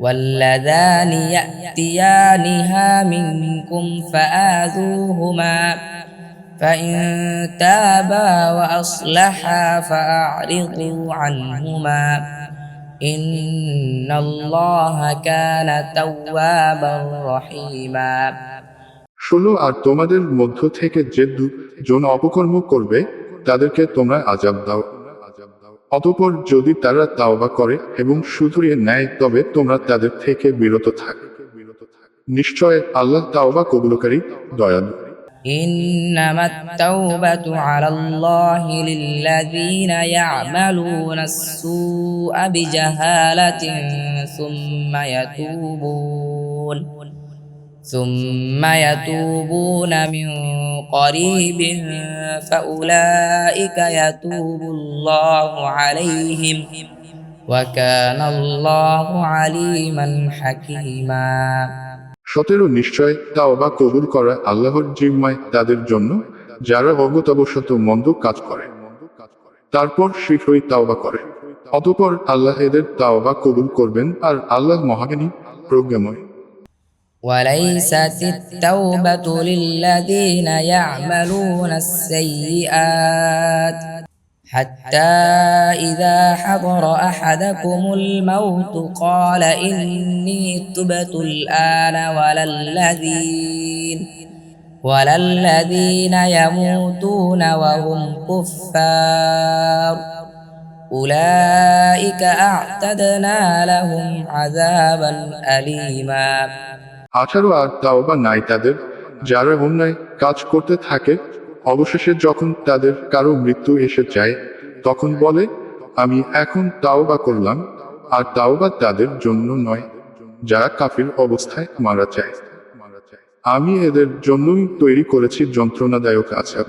واللذان يأتيانها منكم فآذوهما فإن تابا وأصلحا فأعرضوا عنهما إن الله كان توابا رحيما শোনো আর তোমাদের মধ্য থেকে যে দুজন অপকর্ম করবে তাদেরকে তোমরা আজাব দাও অতপর যদি তারা তাওবা করে এবং শুধরিয়ে নেয় তবে তোমরা তাদের থেকে বিরত থাক নিশ্চয় আল্লাহ তাওবা কবুলকারী দয়ালু إنما التوبة على الله للذين يعملون السوء بجهالة ثم يتوبون ثم يتوبون من قريب فأولئك يتوب الله عليهم وكان الله عليما حكيما সতেরো নিশ্চয় তাওবা কবুল করা আল্লাহর জিম্মায় তাদের জন্য যারা অগতবশত মন্দ কাজ করে তারপর শীঘ্রই তাওবা করে অতপর আল্লাহ এদের তাওবা কবুল করবেন আর আল্লাহ মহাজ্ঞানী প্রজ্ঞাময় وليست التوبة للذين يعملون السيئات. حتى إذا حضر أحدكم الموت قال إني تبت الآن ولا الذين. ولا الذين يموتون وهم كفار. أولئك أعتدنا لهم عذابا أليما. আঠারো আর তাও বা নাই তাদের। যারা অন্যায় কাজ করতে থাকে, অবশেষে যখন তাদের কারও মৃত্যু এসে যায়, তখন বলে, আমি এখন তাও বা করলাম, আর তাও বা তাদের জন্য নয়। যারা কাফির অবস্থায় মারা যায়। আমি এদের জন্যই তৈরি করেছি যন্ত্রণাদায়ক আচার